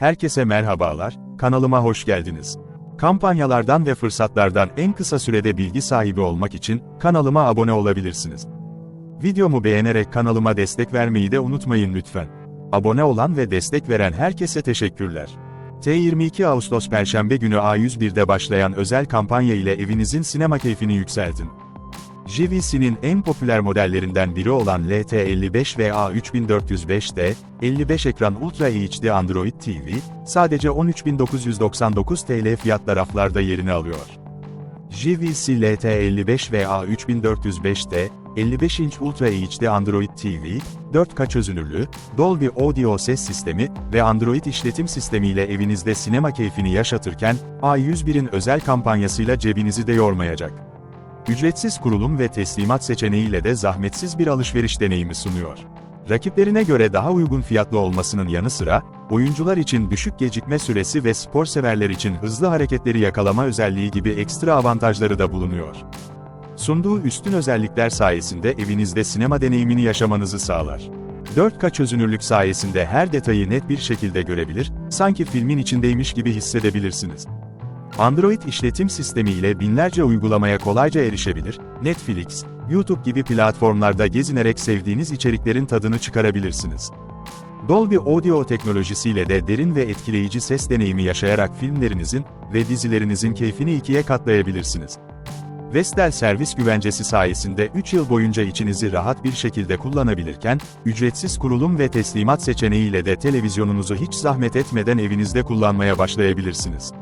Herkese merhabalar, kanalıma hoş geldiniz. Kampanyalardan ve fırsatlardan en kısa sürede bilgi sahibi olmak için kanalıma abone olabilirsiniz. Videomu beğenerek kanalıma destek vermeyi de unutmayın lütfen. Abone olan ve destek veren herkese teşekkürler. T22 Ağustos Perşembe günü A101'de başlayan özel kampanya ile evinizin sinema keyfini yükseltin. JVC'nin en popüler modellerinden biri olan LT55 ve A3405'te, 55 ekran Ultra HD Android TV, sadece 13.999 TL fiyatla raflarda yerini alıyor. JVC LT55 ve A3405'te, 55 inç Ultra HD Android TV, 4K çözünürlüğü, Dolby Audio ses sistemi ve Android işletim sistemiyle evinizde sinema keyfini yaşatırken, A101'in özel kampanyasıyla cebinizi de yormayacak. Ücretsiz kurulum ve teslimat seçeneğiyle de zahmetsiz bir alışveriş deneyimi sunuyor. Rakiplerine göre daha uygun fiyatlı olmasının yanı sıra, oyuncular için düşük gecikme süresi ve spor severler için hızlı hareketleri yakalama özelliği gibi ekstra avantajları da bulunuyor. Sunduğu üstün özellikler sayesinde evinizde sinema deneyimini yaşamanızı sağlar. 4K çözünürlük sayesinde her detayı net bir şekilde görebilir, sanki filmin içindeymiş gibi hissedebilirsiniz. Android işletim sistemi ile binlerce uygulamaya kolayca erişebilir, Netflix, YouTube gibi platformlarda gezinerek sevdiğiniz içeriklerin tadını çıkarabilirsiniz. Dolby Audio teknolojisiyle de derin ve etkileyici ses deneyimi yaşayarak filmlerinizin ve dizilerinizin keyfini ikiye katlayabilirsiniz. Vestel servis güvencesi sayesinde 3 yıl boyunca içinizi rahat bir şekilde kullanabilirken, ücretsiz kurulum ve teslimat seçeneğiyle de televizyonunuzu hiç zahmet etmeden evinizde kullanmaya başlayabilirsiniz.